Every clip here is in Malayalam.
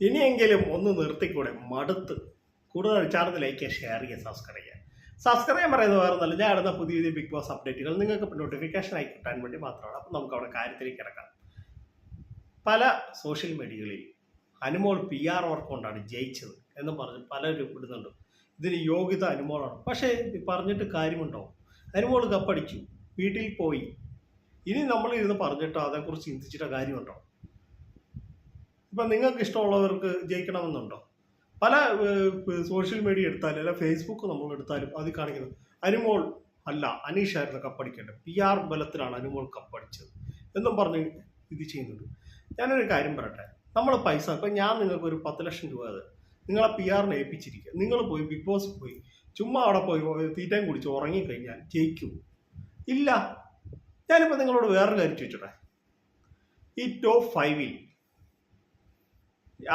ഇനിയെങ്കിലും ഒന്ന് നിർത്തിക്കൂടെ? മടുത്ത്. കൂടുതൽ ചാനൽ ലൈക്ക് ഷെയർ ചെയ്യുക സബ്സ്ക്രൈബ് ചെയ്യുക. സബ്സ്ക്രൈബ് ചെയ്യാൻ പറയുന്നത് വേറെ നല്ല ഞാൻ അടുത്ത പുതിയ പുതിയ ബിഗ് ബോസ് അപ്ഡേറ്റുകൾ നിങ്ങൾക്ക് നോട്ടിഫിക്കേഷൻ ആയി കിട്ടാൻ വേണ്ടി മാത്രമാണ്. അപ്പം നമുക്ക് അവിടെ കാര്യത്തിലേക്ക് കിടക്കാം. പല സോഷ്യൽ മീഡിയകളിൽ അനുമോൾ പി ആർ വർക്ക് കൊണ്ടാണ് ജയിച്ചത് എന്ന് പറഞ്ഞ് പലരും ഇടുന്നുണ്ട്. ഇതിന് യോഗ്യത അനുമോളാണ്. പക്ഷേ പറഞ്ഞിട്ട് കാര്യമുണ്ടോ? അനുമോൾ കപ്പടിച്ചു. വീട്ടിൽ പോയി. ഇനി നമ്മൾ ഇരുന്ന് പറഞ്ഞിട്ടോ അതേക്കുറിച്ച് ചിന്തിച്ചിട്ടോ കാര്യമുണ്ടോ? ഇപ്പം നിങ്ങൾക്ക് ഇഷ്ടമുള്ളവർക്ക് ജയിക്കണമെന്നുണ്ടോ? പല സോഷ്യൽ മീഡിയ എടുത്താലും അല്ല ഫേസ്ബുക്ക് നമ്മൾ എടുത്താലും അത് കാണിക്കുന്നത്. അനുമോൾ അല്ല അനീഷായിരുന്നു കപ്പടിക്കേണ്ടത്. പി ആർ ബലത്തിലാണ് അനുമോൾ കപ്പടിച്ചത് എന്നും പറഞ്ഞ് ഇത് ചെയ്യുന്നുണ്ട് ഞാനൊരു കാര്യം പറയട്ടെ. നമ്മൾ പൈസ ഇപ്പം ഞാൻ നിങ്ങൾക്ക് ഒരു പത്ത് ലക്ഷം രൂപ അത് നിങ്ങളെ പി ആറിനെ ഏൽപ്പിച്ചിരിക്കുക. നിങ്ങൾ പോയി ബിഗ് ബോസ് പോയി ചുമ്മാ അവിടെ പോയി തീറ്റയും കുടിച്ച് ഉറങ്ങിക്കഴിഞ്ഞാൽ ജയിക്കൂ. ഇല്ല. ഞാനിപ്പോൾ നിങ്ങളോട് വേറൊരു കാര്യം ചോദിച്ചോട്ടെ? ഈ ടോപ്പ് ഫൈവിൽ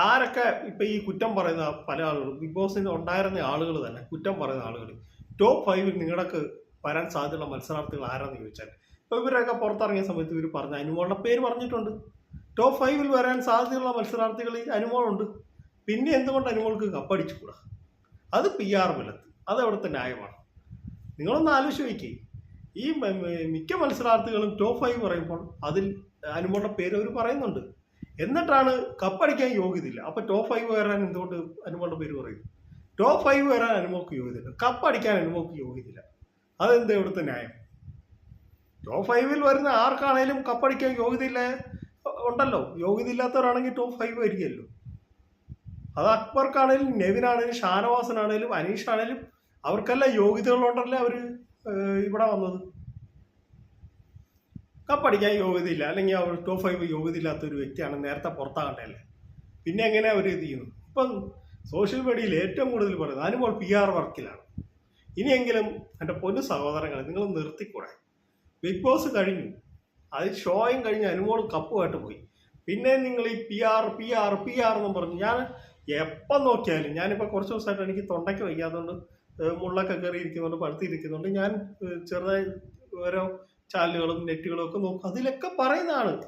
ആരൊക്കെ ഇപ്പൊ ഈ കുറ്റം പറയുന്ന പല ആളുകളും ബിഗ് ബോസിൽ ഉണ്ടായിരുന്ന ആളുകൾ തന്നെ കുറ്റം പറയുന്ന ആളുകൾ. ടോപ്പ് ഫൈവിൽ നിങ്ങളൊക്കെ വരാൻ സാധ്യതയുള്ള മത്സരാർത്ഥികൾ ആരാന്ന് ചോദിച്ചാൽ ഇപ്പൊ ഇവരൊക്കെ പുറത്തിറങ്ങിയ സമയത്ത് ഇവർ പറഞ്ഞ അനുമോളുടെ പേര് പറഞ്ഞിട്ടുണ്ട്. ടോപ്പ് ഫൈവിൽ വരാൻ സാധ്യതയുള്ള മത്സരാർത്ഥികളിൽ അനുമോളുണ്ട്. പിന്നെ എന്തുകൊണ്ട് അനുമോൾക്ക് കപ്പടിച്ചുകൂടാ അത് പി ആർ ബലത്ത്. അത് അവിടുത്തെ ന്യായമാണ്. നിങ്ങളൊന്ന് ആലോചിച്ച് ഈ മിക്ക മത്സരാർത്ഥികളും ടോപ്പ് ഫൈവ് പറയുമ്പോൾ അതിൽ അനുമോളുടെ പേര് അവർ പറയുന്നുണ്ട്. എന്നിട്ടാണ് കപ്പടിക്കാൻ യോഗ്യതയില്ല. അപ്പൊ ടോപ്പ് ഫൈവ് വരാൻ എന്തുകൊണ്ട് അനുമോളുടെ പേര് പറയുന്നു? ടോപ്പ് ഫൈവ് വരാൻ അനുമോക്ക് യോഗ്യതയില്ല. കപ്പടിക്കാൻ അനുമോക്ക് യോഗ്യതയില്ല. അതെന്താ ഇവിടുത്തെ ന്യായം? ടോപ്പ് ഫൈവിൽ വരുന്ന ആർക്കാണേലും കപ്പടിക്കാൻ യോഗ്യതയില്ല ഉണ്ടല്ലോ. യോഗ്യതയില്ലാത്തവരാണെങ്കിൽ ടോപ്പ് ഫൈവ് വരികയല്ലോ അത് അക്ബർക്കാണേലും നെവിനാണേലും ഷാനവാസനാണേലും അനീഷാണേലും അവർക്കെല്ലാം യോഗ്യതകളുണ്ടല്ലേ അവർ ഇവിടെ വന്നത്? കപ്പടിക്കാൻ യോഗ്യതയില്ല. അല്ലെങ്കിൽ അവർ ടോപ്പ് ഫൈവ് യോഗ്യതയില്ലാത്ത ഒരു വ്യക്തിയാണ് നേരത്തെ പുറത്താകണ്ടല്ലേ പിന്നെ എങ്ങനെ അവർ ഇത് ചെയ്യുന്നു? ഇപ്പം സോഷ്യൽ മീഡിയയിൽ ഏറ്റവും കൂടുതൽ പറയുന്നത് അനുമോൾ പി ആർ വർക്കിലാണ്. ഇനിയെങ്കിലും എന്റെ പൊന്നു സഹോദരങ്ങളെ നിങ്ങൾ നിർത്തിക്കൂടെ? ബിഗ് ബോസ് കഴിഞ്ഞു. അത് ഷോയും കഴിഞ്ഞ് അനുമോൾ കപ്പുമായിട്ട് പോയി. പിന്നെ നിങ്ങൾ ഈ P R P R P R എന്നും പറഞ്ഞു. ഞാൻ എപ്പം നോക്കിയാലും ഞാനിപ്പോൾ കുറച്ച് ദിവസമായിട്ട് എനിക്ക് തൊണ്ടയ്ക്ക് വയ്യാത്തതുകൊണ്ട് മുള്ളൊക്കെ കയറി ഇരിക്കുന്നുണ്ട് പഴുത്തിരിക്കുന്നുണ്ട് ഞാൻ ചെറുതായി ഓരോ ചാനലുകളും നെറ്റുകളും ഒക്കെ നോക്കും. അതിലൊക്കെ പറയുന്നതാണ്.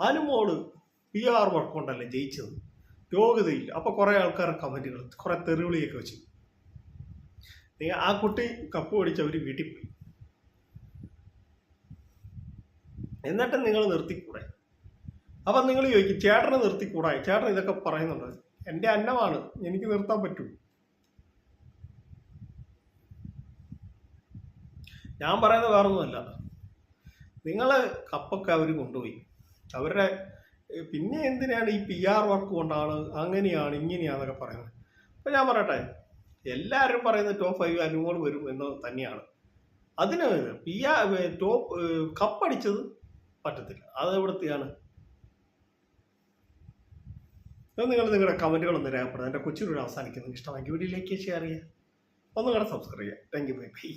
അനുമോൾ പി ആർ വർക്ക് കൊണ്ടല്ലേ ജയിച്ചത്. യോഗ്യതയില്ല. അപ്പൊ കുറെ ആൾക്കാർ കമന്റുകൾ കുറെ തെറിവിളിയൊക്കെ വെച്ചു. നീ ആ കുട്ടി കപ്പ് പിടിച്ച് അവർ വീട്ടിൽ പോയി. എന്നിട്ട് നിങ്ങൾ നിർത്തിക്കൂടെ? അപ്പൊ നിങ്ങൾ ചോദിക്കും ചേട്ടനെ നിർത്തിക്കൂടാ? ചേട്ടൻ ഇതൊക്കെ പറയുന്നുണ്ട്. എന്റെ അന്നമാണ്. എനിക്ക് നിർത്താൻ പറ്റൂ. ഞാൻ പറയുന്നത് വേറൊന്നുമല്ല. നിങ്ങൾ കപ്പൊക്കെ അവർ കൊണ്ടുപോയി. അവരുടെ പിന്നെ എന്തിനാണ് ഈ പി ആർ വർക്ക് കൊണ്ടാണ് അങ്ങനെയാണ് ഇങ്ങനെയാണെന്നൊക്കെ പറയുന്നത്. അപ്പൊ ഞാൻ പറയട്ടെ എല്ലാവരും പറയുന്നത് ടോപ്പ് ഫൈവ് അനുമോൾ വരും എന്ന് തന്നെയാണ്. അതിന് പി ആർ ടോപ്പ് കപ്പടിച്ചത് പറ്റത്തില്ല. അത് എവിടത്തെയാണ്? നിങ്ങൾ നിങ്ങളുടെ കമന്റുകളൊന്ന് രേഖപ്പെടുത്തുക. എന്റെ കൊച്ചിലൂടെ അവസാനിക്കുന്നത് ഇഷ്ടമാക്കി വീഡിയോയിലേക്ക് ഷെയർ ചെയ്യുക. ഒന്നും കൂടെ സബ്സ്ക്രൈബ് ചെയ്യുക. Thank you bye bye